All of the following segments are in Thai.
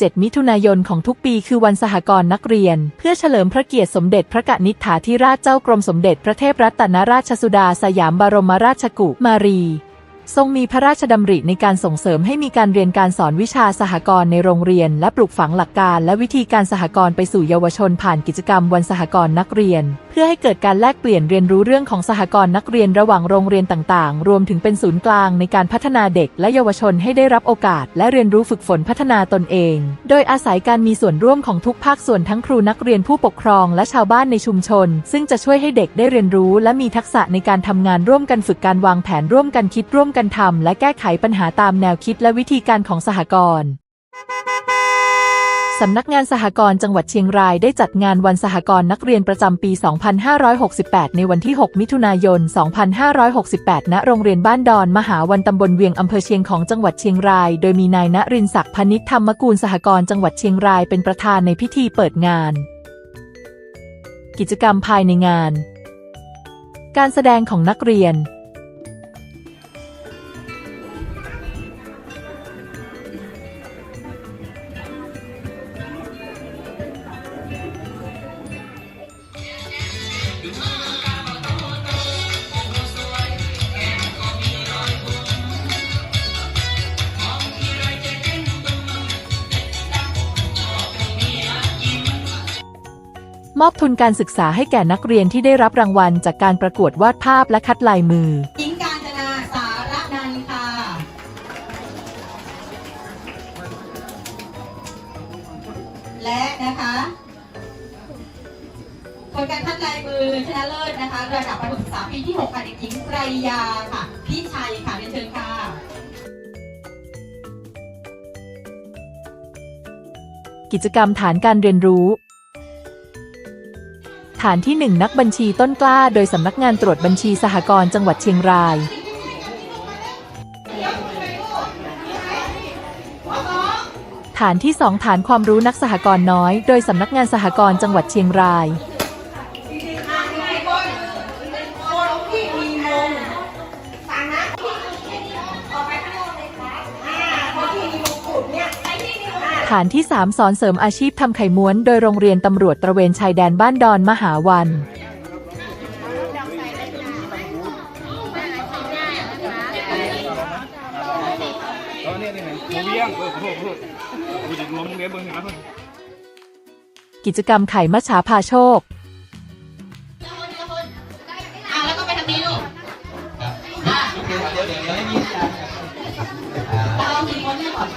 7 มิถุนายนของทุกปีคือวันสหกรณ์นักเรียน เพื่อเฉลิมพระเกียรติสมเด็จพระกนิษฐาธิราชเจ้า กรมสมเด็จพระเทพรัตนราชสุดาสยามบรมราชกุมารี ทรงมีพระราชดำริในการส่งเสริมให้มีการเรียนการสอนวิชาสหกรณ์ในโรงเรียน และปลูกฝังหลักการและวิธีการสหกรณ์ไปสู่เยาวชนผ่านกิจกรรมวันสหกรณ์นักเรียน เพื่อให้เกิดการแลกเปลี่ยนเรียนรู้เรื่องของสหกรณ์นักเรียนระหว่างโรงเรียนต่างๆ รวมถึงเป็นศูนย์กลางในการพัฒนาเด็กและเยาวชนให้ได้รับโอกาส และเรียนรู้ฝึกฝนพัฒนาตนเอง โดยอาศัยการมีส่วนร่วมของทุกภาคส่วนทั้งครูนักเรียนผู้ปกครองและชาวบ้านในชุมชน ซึ่งจะช่วยให้เด็กได้เรียนรู้ และมีทักษะในการทำงานร่วมกันฝึกการวางแผนร่วมกันคิดร่วมกันทำและแก้ไขปัญหาตามแนวคิดและวิธีการของสหกรณ์สำนักงานสหกรณ์จังหวัดเชียงรายได้จัดงานวันสหกรณ์นักเรียนประจำปี 2568 ในวันที่ 6 มิถุนายน 2568 ณ โรงเรียนบ้านดอน มหาวันตำบลเวียงอำเภอเชียงของจังหวัดเชียงราย โดยมีนายณรินทร์ศักดิ์พนิษฐ์ธรรมกูลสหกรณ์จังหวัดเชียงรายเป็นประธานในพิธีเปิดงาน กิจกรรมภายในงาน การแสดงของนักเรียน มอบทุนการศึกษาให้แก่นักเรียนที่ได้รับรางวัล จากการประกวดวาดภาพและคัดลายมือ หญิงการจนาสารนันท์ค่ะ และนะคะ ผลการคัดลายมือชนะเลิศนะคะ ระดับประถมศึกษาปีที่ 6 ค่ะเด็กหญิงไกรยาค่ะพี่ชัยค่ะเรียนเชิญค่ะ กิจกรรมฐานการเรียนรู้ ฐานที่ 1 นักบัญชีต้นกล้า โดยสำนักงานตรวจบัญชีสหกรณ์จังหวัดเชียงรายฐานที่ 2 ฐานความรู้นักสหกรณ์น้อย โดยสำนักงานสหกรณ์จังหวัดเชียงรายานที่ 3 สอนเสริมอาชีพทำไข่ม้วน โดยโรงเรียนตำรวจตระเวนชายแดนบ้านดอนมหาวันเออเนี่ยนี่ไงหมูเบี้ยงเออขอโทษขอโทษกูจะรวมโรงเรียนเบอร์หนึ่งแล้วเพื่อนกิจกรรมไข่มัชฉาพาโชคอะ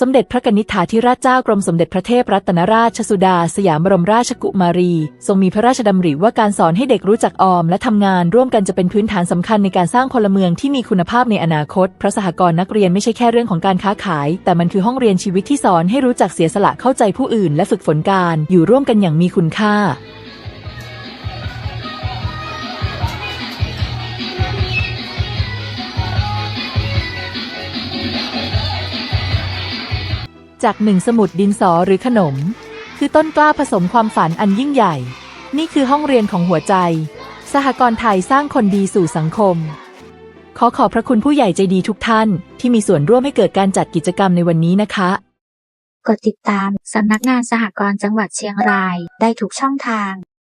สมเด็จพระกนิษฐาธิราชเจ้ากรมสมเด็จพระเทพรัตนราชสุดา สยามบรมราชกุมารี ทรงมีพระราชดำริว่าการสอนให้เด็กรู้จักออม และทำงานร่วมกันจะเป็นพื้นฐานสำคัญในการสร้างพลเมืองที่มีคุณภาพในอนาคต พระสหกรณ์นักเรียนไม่ใช่แค่เรื่องของการค้าขาย แต่มันคือห้องเรียนชีวิตที่สอนให้รู้จักเสียสละเข้าใจผู้อื่น และฝึกฝนการอยู่ร่วมกันอย่างมีคุณค่า จากหนึ่งสมุดดินสอหรือขนม คือต้นกล้าผสมความฝันอันยิ่งใหญ่ นี่คือห้องเรียนของหัวใจ สหกรณ์ไทยสร้างคนดีสู่สังคม ขอขอบพระคุณผู้ใหญ่ใจดีทุกท่านที่มีส่วนร่วมให้เกิดการจัดกิจกรรมในวันนี้นะคะ กดติดตามสำนักงานสหกรณ์จังหวัดเชียงรายได้ทุกช่องทาง